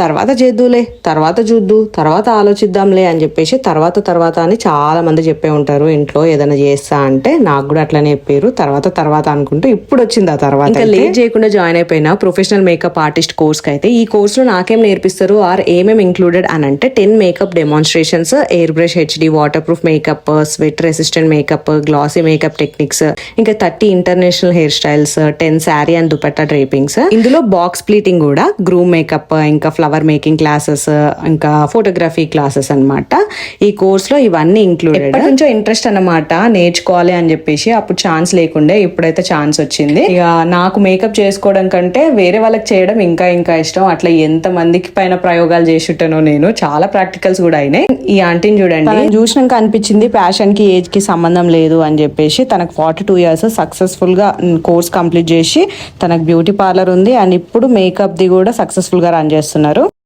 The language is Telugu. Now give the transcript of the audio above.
తర్వాత చేద్దులే తర్వాత చూద్దు తర్వాత ఆలోచిద్దాంలే అని చెప్పేసి తర్వాత తర్వాత అని చాలా మంది చెప్పే ఉంటారు. ఇంట్లో ఏదైనా చేస్తా అంటే నాకు కూడా అట్లనే చెప్పారు. తర్వాత తర్వాత అనుకుంటూ ఇప్పుడు వచ్చింది ఆ తర్వాత ఇంకా లేట్ చేయకుండా జాయిన్ అయిపోయిన ప్రొఫెషనల్ మేకప్ ఆర్టిస్ట్ కోర్స్కి అయితే ఈ కోర్స్లో నాకేం నేర్పిస్తారు? ఆర్ ఏమేమి ఇంక్లూడెడ్ అని అంటే ten makeup demonstrations airbrush HD waterproof makeup sweat resistant makeup glossy makeup techniques ఇంకా thirty international hairstyles ten sari and dupatta drapings. ఇందులో బాక్స్ ప్లీటింగ్ కూడా గ్రూమ్ మేకప్ ఇంకా ఫ్లవర్ మేకింగ్ క్లాసెస్ ఇంకా ఫోటోగ్రఫీ క్లాసెస్ అన్నమాట. ఈ కోర్స్లో ఇవన్నీ ఇంక్లూడెడ్ కొంచెం ఇంట్రెస్ట్ అన్నమాట నేర్చుకోవాలి అని చెప్పేసి అప్పుడు ఛాన్స్ లేకుండే ఇప్పుడైతే ఛాన్స్ వచ్చింది. ఇక నాకు మేకప్ చేసుకోవడం కంటే వేరే వాళ్ళకి చేయడం ఇంకా ఇంకా ఇష్టం. అట్లా ఎంత మందికి పైన ప్రయోగాలు చేసిట్టానో నేను చాలా ప్రాక్టికల్స్ కూడా అయినాయి. ఈ ఆంటీని చూడండి. చూసినాక అనిపించింది ప్యాషన్కి ఏజ్కి సంబంధం లేదు అని చెప్పేసి తనకు ఫార్టీ టూ ఇయర్స్ సక్సెస్ఫుల్గా కోర్స్ కంప్లీట్ చేసి తనకు బ్యూటీ పార్లర్ ఉంది. అండ్ ఇప్పుడు మేకప్ ది కూడా సక్సెస్ఫుల్గా రన్ చేస్తున్నారు. ఉన్నారు